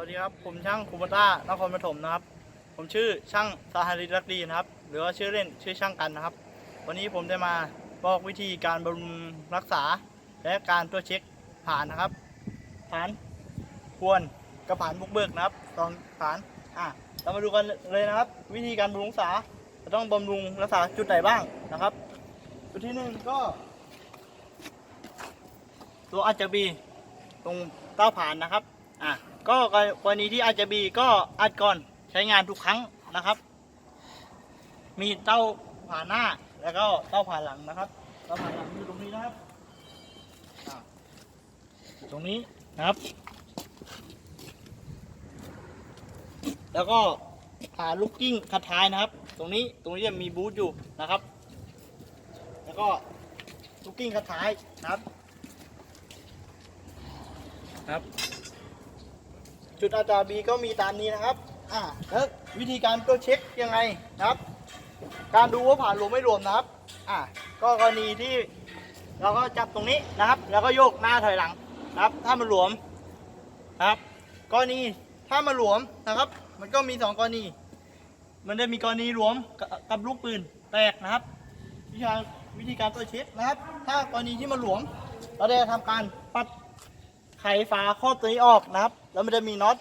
วัสดีครับ ผมช่างคูปต้านครปฐมนะครับ ผมชื่อช่างสาหาริรักดีนะครับ หรือว่าชื่อเล่นชื่อช่างกันนะครับ วันนี้ผมได้มาบอกวิธีการบำรุงรักษา และการตรวจเช็คผ่านนะครับ ผ่านควรกับผ่านบุกเบิกนะครับตอนผ่านอะเรามาดูกันเลยนะครับ วิธีการบำรุงรักษาจะต้องบำรุงรักษาจุดไหนบ้างนะครับ จุดที่หนึ่งก็ ตัวอาจจะบีตรงเต้าผ่านนะครับ อะก็กรณีที่อาจจะบีก็อัดก่อนใช้งานทุกครั้งนะครับ มีเต้าผ่านหน้าแล้วก็เต้าผ่านหลังนะครับเต้าผ่านหลังอยู่ตรงนี้นะครับตรงนี้นะครับ แล้วก็ผ่าลูกกิ้งคัดท้ายนะครับ ตรงนี้ตรงนี้จะมีบูทอยู่นะครับ แล้วก็ลูกกิ้งคัดท้ายนะครับครับ จุดอาจารบีก็มีตามนี้นะครับอ่าแล้ววิธีการตรวเช็คยังไงนะครับ การดูว่าผ่านรวมไม่รวมนะครับอ่าก็กรณีที่เราก็จับตรงนี้นะครับ แล้วก็โยกหน้าถอยหลังนะครับ ถ้ามันหลวมนะครับกรณีถ้ามันหลวมนะครับ มันก็มีสองกรณี มันได้มีกรณีหลวมกับลูกปืนแตกนะครับ วิธีการวิธีการตรวเช็คนะครับ ถ้ากรณีที่มันหลวม เราได้ทำการปัด ไขฝาครอบตัวนี้ออกนะครับ แล้วมันจะมีน็อต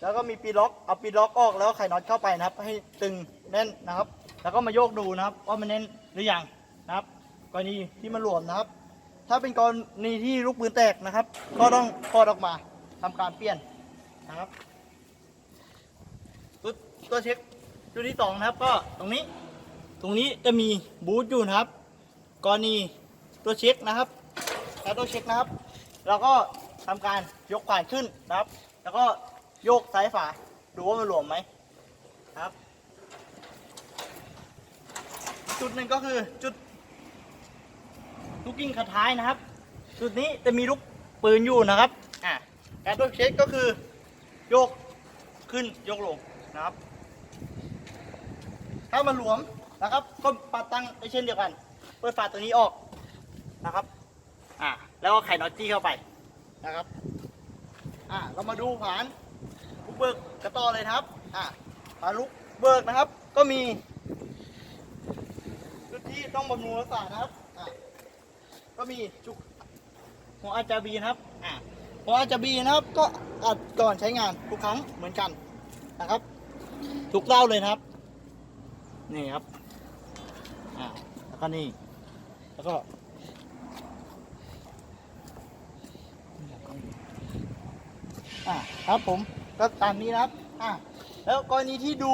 แล้วก็มีปีล็อก เอาปีล็อกออกแล้วไขน็อตเข้าไปนะครับ ให้ตึงแน่นนะครับ แล้วก็มาโยกดูนะครับว่ามันแน่นหรือยังนะครับ กรณีที่มันหลวมนะครับ ถ้าเป็นกรณีที่ลูกปืนแตกนะครับ ก็ต้องถอดออกมาทำการเปลี่ยนนะครับตัวตัวเช็คจุดที่สองนะครับ ก็ตรงนี้ ตรงนี้จะมีบูทอยู่นะครับ กรณีตัวเช็คนะครับแล้วตัวเช็คนะครับ เราก็ทำการยกขวานขึ้นนะครับ แล้วก็โยกซ้ายฝาดูว่ามันหลวมไหมนะครับ จุดหนึ่งก็คือจุดลูกกิ้งขัดท้ายนะครับ จุดนี้จะมีลูกปืนอยู่นะครับอ่าการตรวจเช็คก็คือโยกขึ้นยกลงนะครับ ถ้ามันหลวมนะครับก็ปัดตั้งไปเช่นเดียวกัน เปิดฝาตัวนี้ออกนะครับ อ่าแล้วก็ไข่นอตจี้เข้าไปนะครับ อ่าเรามาดูผานลูกเบิกกระต่อเลยครับ อ่าผานลูกเบิกนะครับ ก็มีจุดที่ต้องบำรุงรักษานะครับ อ่าก็มีจุกหัวอาจาบีนะครับ อ่าหัวอาจาบีนะครับ ก็อัดก่อนใช้งานทุกครั้งเหมือนกันนะครับ ทุกเต้าเลยนะครับ นี่ครับ อ่าแล้วก็นี่ แล้วก็ อ่าครับผมก็ตามนี้นะครับอ่าแล้วกรณีที่ดู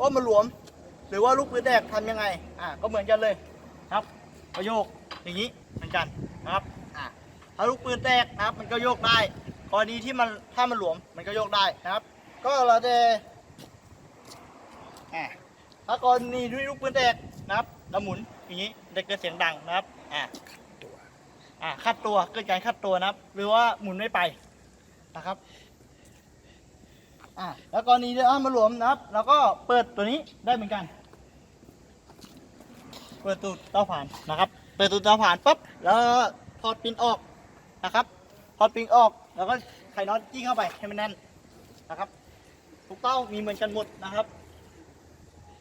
ว่ามันหลวม หรือว่าลูกปืนแตกทำยังไงอ่าก็เหมือนกันเลยครับก็โยกอย่างนี้เหมือนกันนะครับอ่าถ้าลูกปืนแตกนะครับ มันก็โยกได้กรณีที่มันถ้ามันหลวมมันก็โยกได้นะครับ ก็เราจะอ่าถ้ากรณีที่ลูกปืนแตกนะครับเราหมุนอย่างนี้เด็กจะเสียงดังนะครับอ่าอ่าคัดตัวเกิดการคัดตัวนะครับ หรือว่าหมุนไม่ไป นะครับอ่าแล้วกรณีที่อ้ามาหลวมนะครับเราก็เปิดตัวนี้ได้เหมือนกัน เปิดตูดเตาผ่านนะครับ เปิดตูดเตาผ่านปุ๊บแล้วถอดปินออกนะครับถอดปินออกแล้วก็ไขน็อตจี้เข้าไปให้มันแน่นนะครับทุกเต้ามีเหมือนกันหมดนะครับ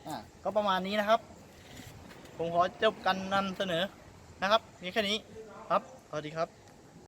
อ่าก็ประมาณนี้นะครับ ผมขอจบการนำเสนอนะครับมีแค่นี้ครับสวัสดีครับ